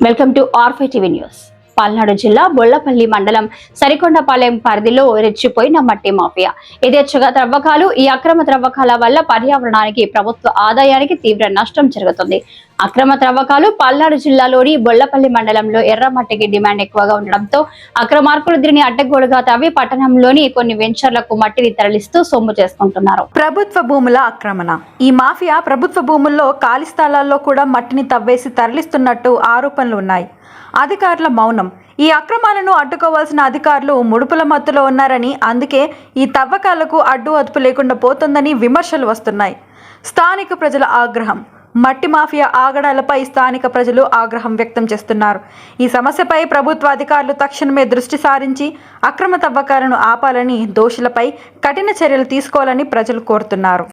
Welcome to R5 TV news Palnadu జిల్లా బొల్లపల్లి మండలం సరికొండపాలెం పరిధిలో రెచ్చిపోయిన మట్టి మాఫియా. యథేచ్ఛగా త్రవ్వకాలు ఈ అక్రమ త్రవ్వకాల వల్ల పర్యావరణానికి ప్రభుత్వ ఆదాయానికి తీవ్ర నష్టం జరుగుతుంది. అక్రమ త్రవ్వకాలు పల్నాడు జిల్లాలోని బొల్లపల్లి మండలంలో ఎర్రమట్టికి డిమాండ్ ఎక్కువగా ఉండడంతో అక్రమార్కులు దీనిని అడ్డగోలుగా తవ్వి పట్టణంలోని కొన్ని వెంచర్లకు మట్టిని తరలిస్తూ సొమ్ము చేసుకుంటున్నారు. ప్రభుత్వ భూముల ఆక్రమణ. ఈ మాఫియా ప్రభుత్వ భూముల్లో ఖాళీ స్థలాల్లో కూడా మట్టిని తవ్వేసి తరలిస్తున్నట్టు ఆరోపణలు ఉన్నాయి. అధికారుల మౌనం. ఈ అక్రమాలను అడ్డుకోవాల్సిన అధికారులు ముడుపుల మత్తులో ఉన్నారని అందుకే ఈ తవ్వకాలకు అడ్డు అదుపు లేకుండా పోతుందని విమర్శలు వస్తున్నాయి. స్థానిక ప్రజల ఆగ్రహం. మట్టి మాఫియా ఆగడాలపై స్థానిక ప్రజలు ఆగ్రహం వ్యక్తం చేస్తున్నారు. ఈ సమస్యపై ప్రభుత్వ అధికారులు తక్షణమే దృష్టి సారించి అక్రమ తవ్వకాలను ఆపాలని దోషులపై కఠిన చర్యలు తీసుకోవాలని ప్రజలు కోరుతున్నారు.